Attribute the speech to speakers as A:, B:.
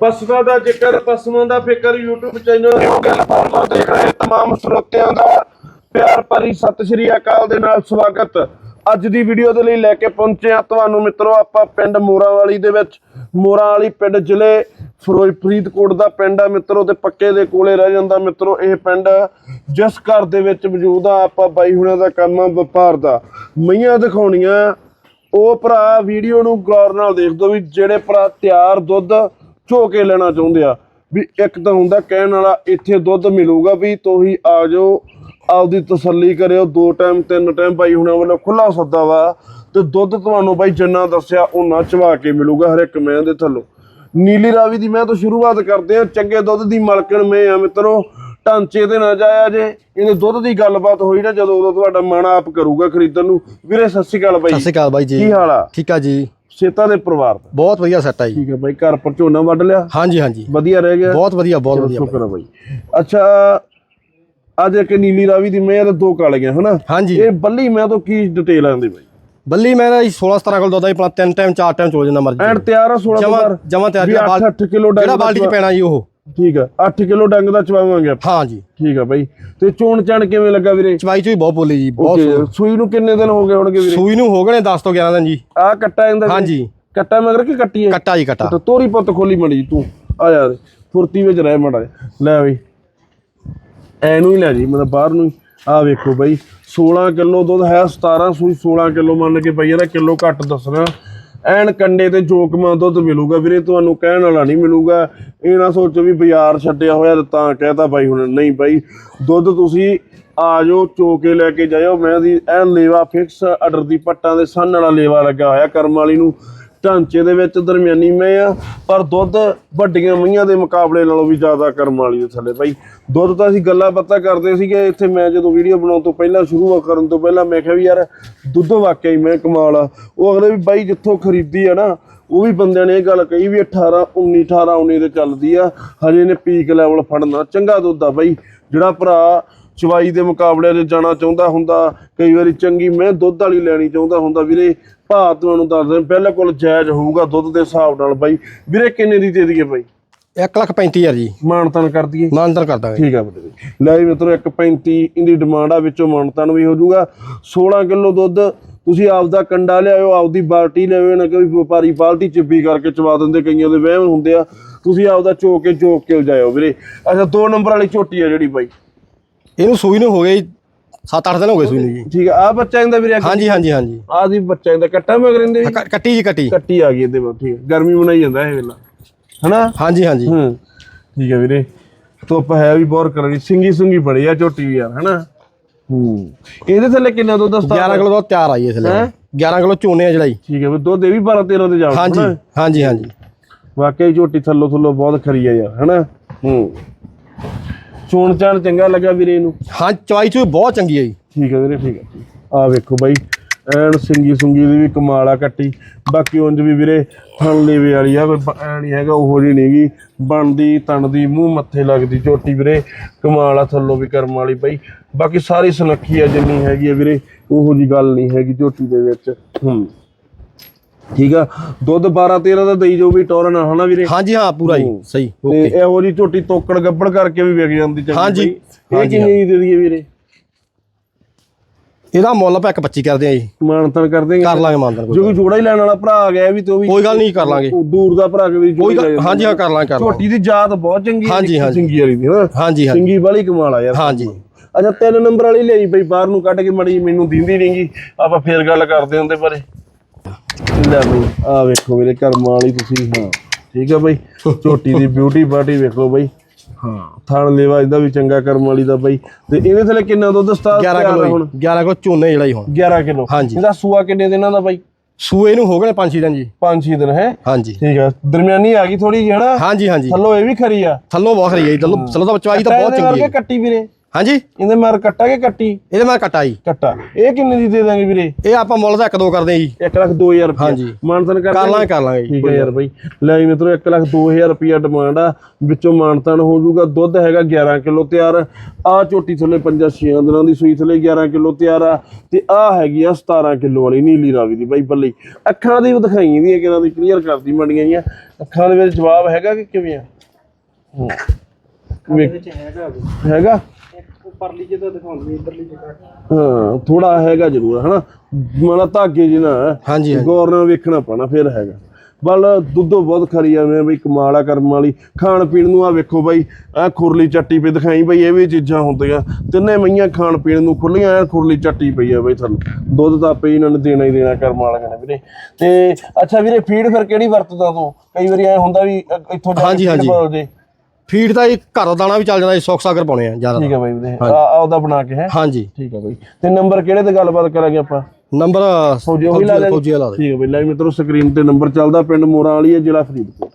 A: ਪਸ਼ੂਆਂ ਦਾ ਜ਼ਿਕਰ ਪਸ਼ੂਆਂ ਦਾ ਫਿਕਰ YouTube ਚੈਨਲ ਗੱਲ ਫਾਰਮਾ ਦੇਖ ਰਹੇ तमाम ਸਰੋਤਿਆਂ ਦਾ ਪਿਆਰ ਭਰੀ ਸਤਿ ਸ਼੍ਰੀ ਅਕਾਲ ਦੇ ਨਾਲ ਸਵਾਗਤ ਅੱਜ ਦੀ ਵੀਡੀਓ ਦੇ ਲਈ ਲੈ ਕੇ ਪਹੁੰਚੇ ਆ ਤੁਹਾਨੂੰ ਮਿੱਤਰੋ ਆਪਾਂ ਪਿੰਡ ਮੋਰਾਂ ਵਾਲੀ ਦੇ ਵਿੱਚ ਮੋਰਾਂ ਵਾਲੀ ਪਿੰਡ ਜ਼ਿਲ੍ਹੇ ਫਿਰੋਜ਼ ਫਰੀਦਕੋਟ ਦਾ ਪਿੰਡ ਆ ਮਿੱਤਰੋ ਤੇ ਪੱਕੇ ਦੇ ਕੋਲੇ ਰਹਿ ਜਾਂਦਾ ਮਿੱਤਰੋ ਇਹ ਪਿੰਡ ਜਿਸ ਘਰ ਦੇ ਵਿੱਚ ਮੌਜੂਦ ਆ ਆਪਾਂ ਬਾਈ ਹੁਣਾਂ ਦਾ ਕੰਮ ਆ ਵਪਾਰ ਦਾ ਮਈਆਂ ਦਿਖਾਉਣੀਆਂ ਉਹ ਭਰਾ ਵੀਡੀਓ ਨੂੰ ਗੌਰ ਨਾਲ ਦੇਖ ਦੋ ਵੀ ਜਿਹੜੇ ਭਰਾ ਤਿਆਰ ਦੁੱਧ ਝੋ ਕੇ ਲੈਣਾ ਚਾਹੁੰਦੇ ਆ ਵੀ ਇੱਕ ਤਾਂ ਹੁੰਦਾ ਕਹਿਣ ਵਾਲਾ ਇੱਥੇ ਦੁੱਧ ਮਿਲੂਗਾ ਵੀ ਤੋਹੀ ਆ ਜਾਓ ਆਪਦੀ ਤਸੱਲੀ ਕਰਿਓ ਦੋ ਟਾਈਮ ਤਿੰਨ ਟਾਈਮ ਬਾਈ ਹੁਣਾਂ ਵੱਲੋਂ ਖੁੱਲਾ ਸੱਦਾ ਵਾ ਤੇ ਦੁੱਧ ਤੁਹਾਨੂੰ ਬਾਈ ਜਿੰਨਾ ਦੱਸਿਆ ਉਹਨਾਂ ਚਵਾ ਕੇ ਮਿਲੂਗਾ ਹਰ ਇੱਕ ਮੈਂ ਦੇ ਥੱਲੋਂ। ਨੀਲੀ ਰਾਵੀ ਦੀ ਮੈਂ ਤੋਂ ਸ਼ੁਰੂਆਤ ਕਰਦੇ ਆ ਚੰਗੇ ਦੁੱਧ ਦੀ ਮਾਲਕਣ ਮੈਂ ਆ ਮਿੱਤਰੋ ਢਾਂਚੇ ਤੇ ਨਾ ਜਾਇਆ ਜੇ ਇਹਦੇ ਦੁੱਧ ਦੀ ਗੱਲਬਾਤ ਹੋਈ ਨਾ ਜਦੋਂ ਉਦੋਂ ਤੁਹਾਡਾ ਮਨ ਆਪ ਕਰੂਗਾ ਖਰੀਦਣ ਨੂੰ। ਵੀਰੇ ਸਤਿ ਸ਼੍ਰੀ ਅਕਾਲ ਬਾਈ।
B: ਸਤਿ ਸ਼੍ਰੀ ਅਕਾਲ ਬਾਈ ਜੀ।
A: ਕੀ ਹਾਲ ਆ?
B: ਠੀਕ ਆ ਜੀ।
A: ਸੇਤਾ ਦੇ ਪਰਿਵਾਰ ਦਾ।
B: ਬਹੁਤ ਵਧੀਆ ਸੈੱਟ ਆ ਜੀ।
A: ਠੀਕ ਹੈ ਬਾਈ ਘਰ ਪਰ ਝੋਨਾ ਵੱਢ ਲਿਆ?
B: ਹਾਂਜੀ ਹਾਂਜੀ।
A: ਵਧੀਆ ਰਹਿ ਗਿਆ?
B: ਬਹੁਤ ਵਧੀਆ ਬਹੁਤ ਵਧੀਆ
A: ਸ਼ੁਕਰ ਆ ਬਾਈ। ਅੱਛਾ ਅੱਜ ਇੱਕ ਨੀਲੀ ਰਾਵੀ ਦੀ ਮੈਂ ਤੇ ਦੋ ਕਾਲੀਆਂ ਹਨਾ?
B: ਹਾਂਜੀ।
A: ਇਹ ਬੱਲੀ ਮੈਂ ਤੋਂ ਕੀ ਡਿਟੇਲ ਆਂਦੀ ਬਾਈ?
B: ਬੱਲੀ ਮੈਂ ਨਾ ਜੀ 16 17 ਕਿਲੋ ਦੁੱਧ ਹੀ ਆਪਣਾ ਤਿੰਨ ਟਾਈਮ ਚਾਰ ਟਾਈਮ ਚੋਲ ਜਾਂਦਾ ਮਰਜ਼ੀ
A: ਐਂਡ ਤਿਆਰ ਆ 16
B: ਜਮਾ ਜਮਾ ਤਿਆਰ ਜਿਹੜਾ
A: 8 8 ਕਿਲੋ
B: ਜਿਹੜਾ ਬਾਲਟੀ ਚ ਪੈਣਾ ਜੀ ਉਹ?
A: ਠੀਕ ਆ 8 ਕਿਲੋ ਡੰਗ ਦਾ ਚਵਾਵਾਂਗੇ ਆਪਾਂ।
B: ਹਾਂ ਜੀ।
A: ਠੀਕ ਆ ਬਾਈ। ਤੇ ਚੋਣ ਚਣ ਕਿਵੇਂ ਲੱਗਾ ਵੀਰੇ?
B: ਚਵਾਈ ਚ ਵੀ ਬਹੁਤ ਬੋਲੀ ਜੀ ਬਹੁਤ
A: ਸੂਈ ਨੂੰ ਕਿੰਨੇ ਦਿਨ ਹੋ ਗਏ ਹੋਣਗੇ ਵੀਰੇ?
B: ਸੂਈ ਨੂੰ ਹੋ ਗਏ ਨੇ 10 ਤੋਂ 11 ਦਿਨ ਜੀ।
A: ਆ ਕੱਟਾ ਇਹਦਾ
B: ਹਾਂਜੀ
A: ਕੱਟਾ ਮਗਰ ਕਿ ਕੱਟੀ ਹੈ?
B: ਕੱਟਾ ਜੀ ਕੱਟਾ।
A: ਤੋਰੀ ਪੁੱਤ ਖੋਲੀ ਮੜੀ ਤੂੰ। ਆ ਯਾਰ ਫੁਰਤੀ ਵਿੱਚ ਰਹਿ ਮੜਾ ਲੈ ਬਈ। ਐਨੂੰ ਹੀ ਲੈ ਜੀ ਮਤਲਬ ਬਾਹਰ ਨੂੰ ਆ ਵੇਖੋ ਬਈ 16 ਕਿਲੋ ਦੁੱਧ ਹੈ 17 ਸੂਈ 16 ਕਿਲੋ ਮੰਨ ਕੇ ਬਈ ਇਹਦਾ ਕਿਲੋ ਘੱਟ ਦੱਸਣਾ। ਐਨ ਕੰਡੇ ਤੇ ਜੋਕਮਾ ਦੁੱਧ ਮਿਲੂਗਾ ਵੀਰੇ, ਤੁਹਾਨੂੰ ਕਹਿਣ ਵਾਲਾ ਨਹੀਂ ਮਿਲੂਗਾ। ਇਹ ਨਾ ਸੋਚੋ ਵੀ ਬਾਜ਼ਾਰ ਛੱਡਿਆ ਹੋਇਆ ਤੇ ਤਾਂ ਕਹਿਤਾ ਬਾਈ ਹੁਣ, ਨਹੀਂ ਬਾਈ, ਦੁੱਧ ਤੁਸੀਂ ਆ ਜਾਓ ਚੋ ਕੇ ਲੈ ਕੇ ਜਾਇਓ। ਮੈਂ ਦੀ ਐਨ ਲੇਵਾ ਫਿਕਸ ਆਰਡਰ ਦੀ ਪੱਟਾਂ ਦੇ ਸੰਨ ਵਾਲਾ ਲੇਵਾ ਲੱਗਾ ਹੋਇਆ ਕਰਮ ਵਾਲੀ ਨੂੰ। ਢਾਂਚੇ ਦੇ ਵਿੱਚ ਦਰਮਿਆਨੀ ਮੈਂ ਆ, ਪਰ ਦੁੱਧ ਵੱਡੀਆਂ ਮਈਆਂ ਦੇ ਮੁਕਾਬਲੇ ਨਾਲੋਂ ਵੀ ਜ਼ਿਆਦਾ ਕਰਮ ਵਾਲੀ ਦੇ ਥੱਲੇ ਬਾਈ ਦੁੱਧ ਤਾਂ ਅਸੀਂ ਗੱਲਾਂ ਬਾਤਾਂ ਕਰਦੇ ਸੀਗੇ, ਇੱਥੇ ਮੈਂ ਜਦੋਂ ਵੀਡੀਓ ਬਣਾਉਣ ਤੋਂ ਪਹਿਲਾਂ, ਸ਼ੁਰੂ ਕਰਨ ਤੋਂ ਪਹਿਲਾਂ, ਮੈਂ ਕਿਹਾ ਵੀ ਯਾਰ, ਦੁੱਧ ਵਾਕਿਆ ਹੀ ਮੈਂ ਕਮਾਲ ਆ। ਉਹ ਅਗਲੇ ਵੀ ਬਾਈ ਜਿੱਥੋਂ ਖਰੀਦੀ ਆ ਨਾ, ਉਹ ਵੀ ਬੰਦਿਆਂ ਨੇ ਇਹ ਗੱਲ ਕਹੀ ਵੀ 18 19 18 19 ਤੇ ਚੱਲਦੀ ਆ। ਹਜੇ ਨੇ ਪੀਕ ਲੈਵਲ ਫੜਨਾ, ਚੰਗਾ ਦੁੱਧ ਆ ਬਾਈ। ਜਿਹੜਾ ਭਰਾ ਚਵਾਈ ਦੇ ਮੁਕਾਬਲੇ 'ਚ ਜਾਣਾ ਚਾਹੁੰਦਾ ਹੁੰਦਾ ਕਈ ਵਾਰੀ ਚੰਗੀ ਮੈਂ ਦੁੱਧ ਵਾਲੀ ਲੈਣੀ ਚਾਹੁੰਦਾ ਹੁੰਦਾ। ਵੀਰੇ ਭਾਅ ਤੁਹਾਨੂੰ ਦੱਸ ਦਿਆਂ ਬਿਲਕੁਲ ਜਾਇਜ਼ ਹੋਊਗਾ ਦੁੱਧ ਦੇ ਹਿਸਾਬ ਨਾਲ ਬਾਈ। ਵੀਰੇ ਕਿੰਨੇ ਦੀ ਦੇ ਦਈਏ ਬਾਈ?
B: 1 ਲੱਖ 35 ਹਜ਼ਾਰ ਜੀ।
A: ਮਾਨਤਨ ਕਰ ਦਈਏ?
B: ਮਾਨਦਰ ਕਰ ਦਾਂਗੇ।
A: ਠੀਕ ਆ ਬੇਟੇ ਲੈ ਜੀ ਮਿੱਤਰੋ 1.35 ਇਹਦੀ ਡਿਮਾਂਡ ਆ ਵਿੱਚੋਂ ਮਾਨਤਨ ਵੀ ਹੋ ਜਾਊਗਾ। 16 ਕਿਲੋ ਦੁੱਧ ਤੁਸੀਂ ਆਪਦਾ ਕੰਡਾ ਲਿਆਇਓ ਆਪਦੀ ਬਾਲਟੀ ਲਿਆਇਓ ਨਾ ਕੋਈ ਵਪਾਰੀ ਬਾਲਟੀ ਚਿੱਬੀ ਕਰਕੇ ਚਵਾ ਦਿੰਦੇ ਕਈਆਂ ਦੇ ਵਹਿਮ ਹੁੰਦੇ ਆ। ਤੁਸੀਂ ਆਪਦਾ ਚੋ ਕੇ ਚੋਕ ਕੇ ਜਾਇਓ ਵੀਰੇ। ਅੱਛਾ ਦੋ ਨੰਬਰ ਵਾਲੀ ਝੋਟੀ ਆ ਜਿਹੜੀ ਬਾਈ।
B: ਇਹਨੂੰ ਸੂਈ ਨੂੰ ਹੋ ਗਏ 7-8 ਦਿਨ ਹੋ ਗਏ ਸੂਈ ਨੂੰ ਜੀ।
A: ਠੀਕ ਆ ਆ ਬੱਚਾ ਇਹਦਾ ਵੀਰੇ
B: ਹਾਂਜੀ ਹਾਂਜੀ ਹਾਂਜੀ।
A: ਆ ਦੀ ਬੱਚਾ ਇਹਦਾ ਕੱਟਾ ਮਗਰ ਇਹਦੇ
B: ਕੱਟੀ ਜੀ ਕੱਟੀ।
A: ਕੱਟੀ ਆ ਗਈ ਇਹਦੇ ਵਿੱਚ ਠੀਕ। ਗਰਮੀ ਬਣਾਈ ਜਾਂਦਾ ਇਹ ਵੇਲਾ। ਹਨਾ?
B: ਹਾਂਜੀ ਹਾਂਜੀ।
A: ਹੂੰ। ਠੀਕ ਹੈ ਵੀਰੇ। ਧੁੱਪ ਹੈ ਵੀ ਬਹੁਤ ਕਰਨੀ ਸਿੰਗੀ ਸੁੰਗੀ ਬੜੀ ਆ ਝੋਟੀ ਵੀ ਯਾਰ ਹਨਾ? ਹੂੰ। ਇਹਦੇ ਥੱਲੇ ਕਿੰਨਾ ਦੁੱਧ ਦਸਤਾ
B: 11 ਕਿਲੋ ਦੁੱਧ ਤਿਆਰ ਆਈ ਇਸ ਲਈ 11 ਕਿਲੋ ਚੋਨੇ ਆ ਜਿਹੜਾ ਜੀ
A: ਠੀਕ ਹੈ ਵੀ ਦੁੱਧ ਇਹ ਵੀ 12 13 ਤੇ ਜਾਊਗਾ
B: ਹਾਂਜੀ? ਹਾਂਜੀ ਹਾਂਜੀ।
A: ਵਾਕਈ ਝੋਟੀ ਥੱਲੋ ਥੱਲੋ ਬਹੁਤ ਖਰੀ ਆ ਯਾਰ ਹਨਾ? ਹੂੰ। ਚੋਣ ਚਾਣ ਚੰਗਾ ਲੱਗਾ ਵੀਰੇ ਇਹਨੂੰ?
B: ਹਾਂ ਚਵਾਈ ਚ ਵੀ ਬਹੁਤ ਚੰਗੀ ਹੈ ਜੀ।
A: ਠੀਕ ਹੈ ਵੀਰੇ ਠੀਕ ਹੈ। ਆ ਵੇਖੋ ਬਾਈ ਐਨ ਸਿੰਗੀ ਸੁੰਗੀ ਦੀ ਵੀ ਕਮਾਲ ਆ ਕੱਟੀ। ਬਾਕੀ ਉਂਝ ਵੀ ਵੀਰੇ ਥਣ ਲੇਵੇ ਵਾਲੀ ਆ ਐ ਨਹੀਂ ਹੈਗਾ ਉਹੋ ਜਿਹੀ ਨਹੀਂਗੀ ਬਣਦੀ ਤਣਦੀ ਮੂੰਹ ਮੱਥੇ ਲੱਗਦੀ ਝੋਟੀ ਵੀਰੇ। ਕਮਾਲ ਆ ਥੱਲੋਂ ਵੀ ਕਰਮ ਵਾਲੀ ਬਾਈ। ਬਾਕੀ ਸਾਰੀ ਸੁਨੱਖੀ ਆ ਜਿੰਨੀ ਹੈਗੀ ਆ ਵੀਰੇ ਉਹੋ ਜੀ ਗੱਲ ਨਹੀਂ ਹੈਗੀ ਝੋਟੀ ਦੇ ਵਿੱਚ। ਹੂੰ। ਠੀਕ ਆ? ਦੁੱਧ 12 13 ਦਾ ਦੇਈ ਜੋ ਵੀ ਟੋਰਨ ਹਨਾ ਵੀਰੇ?
B: ਹਾਂਜੀ ਹਾਂ ਪੂਰਾ ਜੀ ਸਹੀ
A: ਤੇ
B: ਓਕੇ।
A: ਇਹੋ ਜੀ ਝੋਟੀ ਤੋਕੜ ਗੱਬੜ ਕਰਕੇ ਵੀ ਵਿਕ ਜਾਂਦੀ ਚੰਗੀ
B: ਹਾਂਜੀ,
A: ਬਾਈ। ਇਹ ਕਿੰਨੀ ਦੀ ਦੇ ਦਈਏ ਵੀਰੇ?
B: ਇਹਦਾ ਮੁੱਲ ਆਪਾਂ 1.25 ਕਰਦੇ ਆ ਜੀ।
A: ਮਾਨਤਨ ਕਰ ਦੇਂਗੇ
B: ਕਰ ਲਾਂਗੇ ਮਾਨਦਰ
A: ਜੋ ਕੋਈ ਜੋੜਾ ਹੀ ਲੈਣ ਵਾਲਾ ਭਰਾ ਆ ਗਿਆ ਵੀ ਤੇ ਉਹ ਵੀ
B: ਕੋਈ ਗੱਲ ਨਹੀਂ ਕਰ ਲਾਂਗੇ।
A: ਉਹ ਦੂਰ ਦਾ ਭਰਾ ਕੇ ਵੀ
B: ਕੋਈ
A: ਜੋੜੀ ਲੈ
B: ਗੱਲ
A: ਜਾਂਦਾ।
B: ਹਾਂਜੀ ਹਾਂ ਕਰ ਲਾਂਗੇ ਕਰ ਲਾਂਗੇ।
A: ਝੋਟੀ ਦੀ ਜਾਤ ਬਹੁਤ ਚੰਗੀ ਹੈ
B: ਹਾਂਜੀ, ਹਾਂਜੀ।
A: ਸਿੰਗੀ ਵਾਲੀ ਦੀ ਹਾਂ
B: ਹਾਂਜੀ ਹਾਂਜੀ।
A: ਸਿੰਗੀ ਵਾਲੀ ਕਮਾਲ ਆ ਯਾਰ।
B: ਹਾਂਜੀ।
A: ਅੱਛਾ ਤਿੰਨ ਨੰਬਰ ਵਾਲੀ ਲਈ ਬਈ ਬਾਹਰ ਨੂੰ ਕੱਢ ਕੇ ਮੜੀ ਮੈਨੂੰ ਦਿੰਦੀ ਨਹੀਂਗੀ ਆਪਾਂ ਫੇਰ ਗੱਲ ਕਰਦੇ ਹੁੰਦੇ ਬਾਰੇ। ਲੈ ਬਈ ਆ ਵੇਖੋ ਮੇਰੇ ਕਰਮ ਵਾਲੀ ਤੁਸੀਂ ਹਾਂ। ਠੀਕ ਆ ਬਈ? ਝੋਟੀ ਦੀ ਬਿਊਟੀ ਬਾਟੀ ਵੇਖੋ ਬਈ। ਹਾਂ। ਥਣ ਲੇਵਾ ਇਹਦਾ ਵੀ ਚੰਗਾ ਕਰਮ ਵਾਲੀ ਦਾ ਬਈ। ਤੇ ਇਹਦੇ ਥੱਲੇ ਕਿੰਨਾ ਦੁੱਧ ਸਟਾਰ
B: 11 ਕਿਲੋ
A: ਹੁਣ?
B: 11 ਕਿਲੋ ਝੋਨੇ ਜਿਹੜਾ ਜੀ ਹੁਣ।
A: 11 ਕਿਲੋ।
B: ਹਾਂਜੀ।
A: ਇਹਦਾ ਸੂਆ ਕਿੰਨੇ ਦਿਨਾਂ ਦਾ ਬਾਈ?
B: ਸੂਏ ਨੂੰ ਹੋ ਗਏ ਨੇ 5-6 ਦਿਨ ਜੀ।
A: 5-6 ਦਿਨ ਹੈ?
B: ਹਾਂਜੀ।
A: ਠੀਕ ਆ। ਦਰਮਿਆਨੀ ਆ ਗਈ ਥੋੜੀ ਜਿਹੀ ਹਨਾ?
B: ਹਾਂਜੀ ਹਾਂਜੀ।
A: ਥੱਲੋਂ ਇਹ ਵੀ ਖਰੀ ਆ।
B: ਥੱਲੋਂ ਬਹੁਤ ਖਰੀ ਹੈ ਜੀ। ਥੱਲੋਂ ਥੱਲੋਂ ਤਾਂ ਚਵਾਈ ਤਾਂ ਬਹੁਤ ਚੰਗੀ ਹੈ
A: ਕੱਟੀ ਵੀਰੇ।
B: ਹਾਂਜੀ?
A: ਇਹਦੇ ਮਾਰ ਕੱਟਾ ਕਿ ਕੱਟੀ?
B: ਇਹਦੇ ਮੈਂ ਕੱਟਾ ਜੀ।
A: ਕੱਟਾ। ਇਹ ਕਿੰਨੇ ਦੀ ਦੇ ਦਾਂਗੇ ਵੀਰੇ?
B: ਇਹ ਆਪਾਂ ਮੁੱਲ ਦਾ ਇੱਕ ਦੋ ਕਰਦੇ ਜੀ।
A: 1 ਲੱਖ 2000 ਰੁਪਏ
B: ਹਾਂਜੀ।
A: ਮਾਨਤਨ ਕਰ
B: ਕਰ ਲਾਂਗੇ ਕਰ ਲਾਂਗੇ ਜੀ।
A: ਠੀਕ ਹੈ ਯਾਰ ਬਾਈ। ਲੈ ਜੀ ਮਿੱਤਰੋ 1 ਲੱਖ 2000 ਰੁਪਿਆ ਡਿਮਾਂਡ ਆ। ਵਿੱਚੋਂ ਮਾਨਤਨ ਹੋ ਜਾਊਗਾ ਦੁੱਧ ਹੈਗਾ 11 ਕਿਲੋ ਤਿਆਰ। ਆ ਝੋਟੀ ਥੱਲੇ 5-6 ਦਿਨਾਂ ਦੀ ਸੂਈ ਥੱਲੇ 11 ਕਿਲੋ ਤਿਆਰ ਆ। ਤੇ ਆ ਹੈਗੀ ਆ 17 ਕਿਲੋ ਵਾਲੀ ਨੀਲੀ ਰਾਵੀ ਦੀ ਬਾਈ ਬੱਲੀ। ਅੱਖਾਂ ਦੀ ਵੀ ਦਿਖਾਈ ਦੀਆਂ ਕਿਨਾਂ ਦੀ ਕਲੀਅਰ ਕਰਦੀ ਮੰਡੀਆਂ ਜੀਆਂ। ਅੱਖਾਂ ਦੇ ਵਿੱਚ ਜਵਾਬ ਹੈਗਾ ਕਿ ਕਿਵੇਂ ਆ? ਹੂੰ। ਵੇਖ- ਹੈਗਾ?
B: ਪਰਲੀ ਜਿਹਦਾ ਦਿਖਾਉਂਦੀ ਇਧਰਲੀ ਜਿਹਦਾ
A: ਹਾਂ ਥੋੜਾ ਹੈਗਾ ਜ਼ਰੂਰ ਹਨਾ? ਮਾਨਾ ਧਾਗੇ ਜੀ ਨਾ
B: ਹਾਂਜੀ ਹਾਂਜੀ।
A: ਗੌਰ ਨਾਲ ਵੇਖਣਾ ਪੈਣਾ ਫਿਰ ਹੈਗਾ। ਬਲ ਦੁੱਧੋ ਬਹੁਤ ਖਰੀ ਜਾਂਦੇ ਆ ਬਈ ਕਮਾਲ ਆ ਕਰਮ ਵਾਲੀ। ਖਾਣ ਪੀਣ ਨੂੰ ਆ ਵੇਖੋ ਬਾਈ ਆ ਖੁਰਲੀ ਚੱਟੀ ਪਈ ਦਿਖਾਈ ਬਈ ਇਹ ਵੀ ਚੀਜ਼ਾਂ ਹੁੰਦੀਆਂ। ਤਿੰਨੇ ਮਈਆਂ ਖਾਣ ਪੀਣ ਨੂੰ ਖੁੱਲੀਆਂ ਐ ਖੁਰਲੀ ਚੱਟੀ ਪਈ ਆ ਬਈ ਤੁਹਾਨੂੰ ਦੁੱਧ ਤਾਂ ਆਪੇ ਇਹਨਾਂ ਨੇ ਦੇਣਾ ਹੀ ਦੇਣਾ ਕਰਮ ਵਾਲਿਆਂ ਨੇ ਵੀਰੇ। ਤੇ ਅੱਛਾ ਵੀਰੇ ਫੀਡ ਫਿਰ ਕਿਹੜੀ ਵਰਤਦਾ ਤੂੰ? ਕਈ ਵਾਰੀ ਐ ਹੁੰਦਾ ਵੀ ਅ- ਇੱਥੋਂ ਜਾ
B: ਹਾਂਜੀ,
A: ਕੇ
B: ਹਾਂਜੀ।
A: ਬਦਲ ਦੇ
B: ਫੀਡ ਦਾ ਜੀ ਘਰ ਦਾ ਦਾਣਾ ਵੀ ਚੱਲ ਜਾਂਦਾ ਜੀ ਸੁੱਖ ਸਾਗਰ ਪਾਉਣੇ ਆ ਜ਼ਿਆਦਾ
A: ਠੀਕ ਹੈ ਬਾਈ ਵੀਰੇ। ਆ ਆ ਉਹਦਾ ਬਣਾ ਕੇ ਹੈ?
B: ਹਾਂਜੀ।
A: ਠੀਕ ਹੈ ਬਾਈ। ਤੇ ਨੰਬਰ ਕਿਹੜੇ ਤੇ ਗੱਲਬਾਤ ਕਰਾਂਗੇ ਆਪਾਂ?
B: ਨੰਬਰ
A: ਫੌਜੀ ਉਹੀ ਲਾ ਦੇ
B: ਫੌਜੀ ਲਾ ਦੇ।
A: ਠੀਕ ਹੈ ਬਈ। ਲੈ ਮਿੱਤਰੋ ਸਕਰੀਨ ਤੇ ਨੰਬਰ ਚੱਲਦਾ ਪਿੰਡ ਮੋਰਾਂ ਵਾਲੀ ਹੈ ਜ਼ਿਲ੍ਹਾ ਫਰੀਦਕੋਟ।